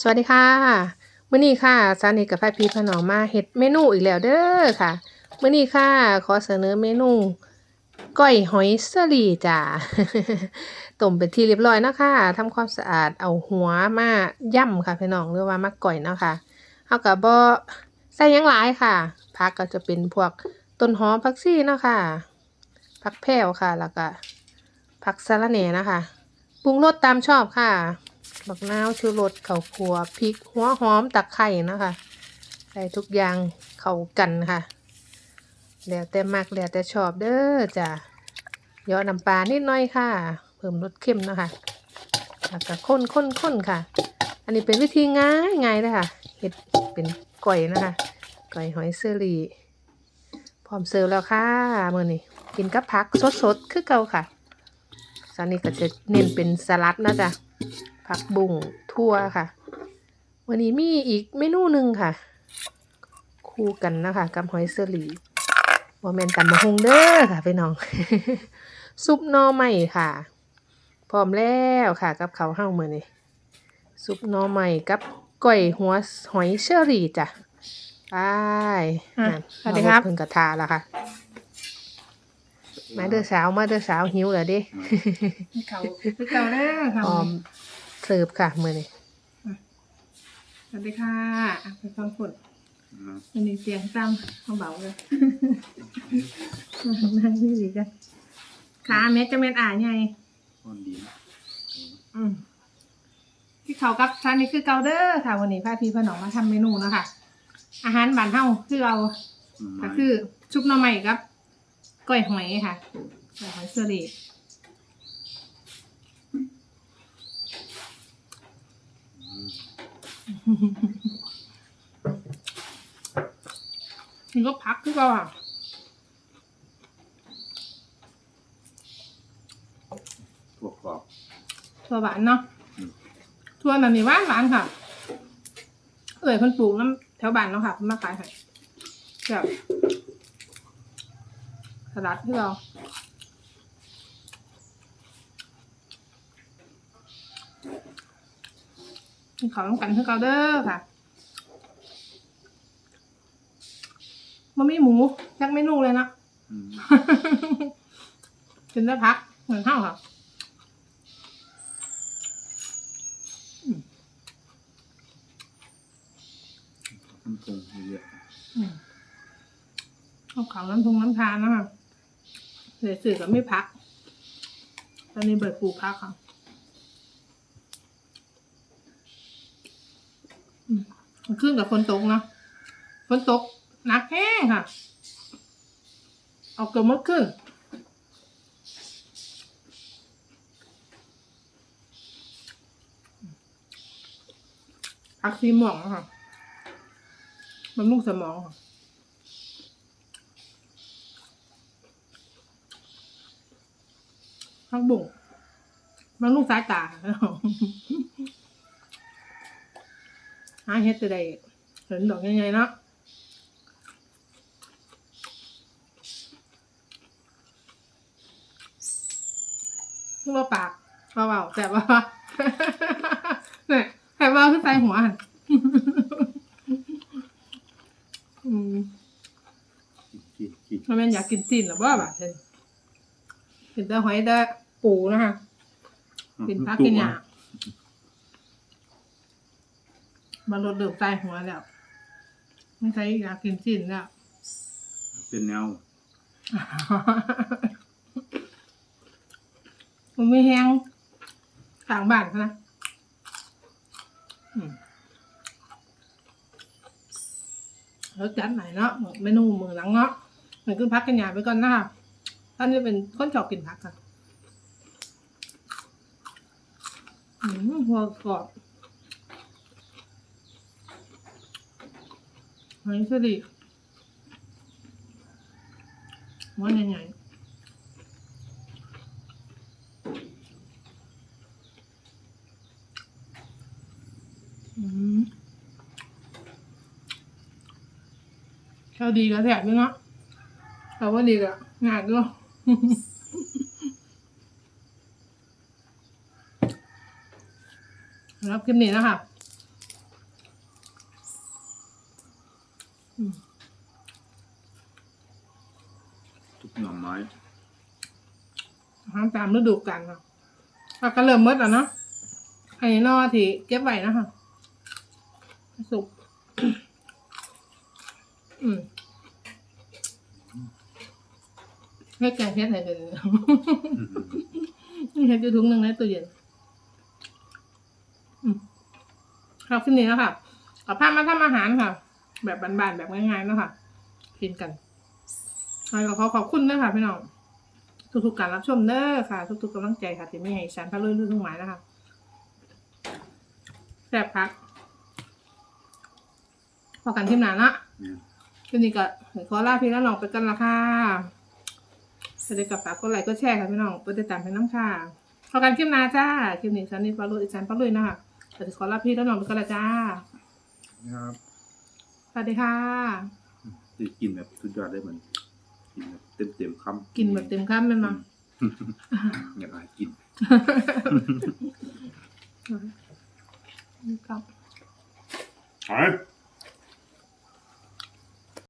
สวัสดีค่ะมื้อนี้ค่ะซานิกับพายพีพนองมาเฮ็ดเมนูอีกแล้วเด้อค่ะมื้อนี้ค่ะ ขอเสนอเมนูก้อยหอยสลีจ้าต้มเป็นที่เรียบร้อยนะคะทำความสะอาดเอาหัวมาย่ำค่ะพี่น้องหรือว่ามาก้อยเนาะค่ะเฮาก็บ่ใส่ยังหลายค่ะผักก็จะเป็นพวกต้นหอมผักชีเนาะค่ะผักแพรวค่ะ แล้วก็ผักสะระแหน่นะคะปรุงรสตามชอบค่ะ บักนาวชูรสข้าขัวพริก หัวหอมตะไคร่นะคะใส่ทุกอย่างเข้ากันค่ะ แล้วแต่มักแล้วแต่ชอบเด้อจ้ะยอน้ำปลานิดหน่อยค่ะ เพิ่มรสเข้มนะคะแล้วก็ข้นข้นข้นค่ะ อันนี้เป็นวิธีง่ายง่ายเลยค่ะเห็ดเป็นก่อยนะคะก่อยหอยเซรีพร้อมเสิร์ฟแล้วค่ะมื่อนี้กินกับผักสดๆคือเก่าค่ะซานี่ก็จะเน้นเป็นสลัดนะจ๊ะ ผักบุ้งทั่วค่ะ วันนี้มีอีกเมนูหนึ่งค่ะ คู่กันนะคะกับหอยเซอรี่ว่าแมนตำมะฮุงเด้อค่ะพี่น้อง ซุปหน่อไม้ค่ะ พร้อมแล้วค่ะ กับเขาวเฮ้ามือนี่ซุปหน่อไม้กับก้อยหัวหอยเชอรี่จ้ะไปอะนั่นสวัสดีครับเพิ่งกระทาแล้วค่ะ มาเด้อสาวมาเด้อสาวหิวแล้วเดิเขาคือเก่าเด้อค่ะพร้อม เสิร์ฟค่ะมือนี่สวัสดีค่ะอะไปฟังฝนอันนี้เสียงตั้มเขาเบาเลยนั่งนี่ดีกันขาแม็กจะเป็นอ่านไงคนดีนะอืมที่เขากับท่านนี้คือเกาเด้อค่ะวันนี้พาพี่พ่อหนองมาทำเมนูเนาะคะอาหารบ้านเฮาคือเราก็คือชุบหน่อไม้ครับก้อยหอยค่ะก้อยหอยเสลี นี่ก็พักคือเราอะถั่วกรอบถั่วหวานเนาะอืมถั่วมันมีหวานหวานค่ะ เอ่ยคนปลูกน้ำแถวบ้านเนาะค่ะเพิ่นมาขายให้แบบสลัดที่เรา กินของน้ำกันคือเกาเด้อค่ะมันมีหมูยักเมนูเลยนะอืมกินได้พัก เหมือนเท่าค่ะน้ำปรุงเยอะอืมเอาของน้ำทุงน้ำทานนะคะเดี๋ยวสื่อก็ไม่พัก ตอนนี้เบิดปลูกพักค่ะ มันขึ้นกับฝนตกนะฝนตกหนักแห้งค่ะ เอาเกือบมดขึ้นพักซีหมองค่ะบำรุงสมองค่ะพักบุ่งบำรุงสายตาค่ะ หาเฮ็ดจะได้เห็นดอกใหญ่ๆเนาะคือว่าปากเบาๆแต่ว่าเนี่ยแต่ว่าคือใส่หัวหั่นอืมกินกินมันเป็นอยากกินจีนหรือว่าแบบเช่นกินแต่หอยแต่ปูนะคะกินพักกินหยา มาลดเดือบใจหัวแล้ว ไม่ใช่อยากกินจีนแล้ว เป็นแนวมันไม่แห้งต่างบ้านเขานะอืมแล้วจัดไหนเนาะเมนูมือหลังเนาะมันขึ้นพักกันหยาไปก่อนนะคะท่านจะเป็นคนชอบกินผักค่ะอืมหัวกรอบ หอยสลิดหัวใหญ่ๆอืมเขาดีก็แถบด้วยเนาะเขาว่าดีก็งานด้วยรับคลิปนี้นะคะ อย อาหารตามฤดูกาลค่ะแล้วก็เริ่มหมดแล้วเนาะอันนี้นอที่เก็บไว้นะคะสุกอืมเฮ็ดแกงเฮ็ดไหนเป็นนี่เฮ็ดอยู่ถุงหนึ่งในตู้เย็นอืมครับขึ้นนี้แล้วค่ะกับผ้ามาทำอาหารค่ะ แบบบานๆแบบง่ายๆเนาะค่ะกินกันแล้วก็ขอขอบคุณด้วยค่ะพี่น้อง ทุกๆการรับชมเด้อค่ะ ทุกๆกำลังใจค่ะที่ไม่ให้ฉันพะลุยลุยทุ่งไม้นะคะแซ่บพักพอกันที่นานละเนี่ยทีนี้ก็ขอลาพี่แล้วน้องไปกันละค่ะจะได้กลับฝากกดไลค์กดแชร์ค่ะพี่น้องกดติดตามให้น้ำค่ะพอกันคลิปหนาจ้าคลิปนี้ฉันนี่ปลาลุยฉันปลาลุยนะคะแต่ขอลาพี่แล้วน้องไปกันละจ้าครับสวัสดีค่ะจะกินแบบสุดยอดได้เหมือนกินแบบ เต็มเต็มๆคำกินแบบเต็มคำเป็นมาอยากให้กินครับไป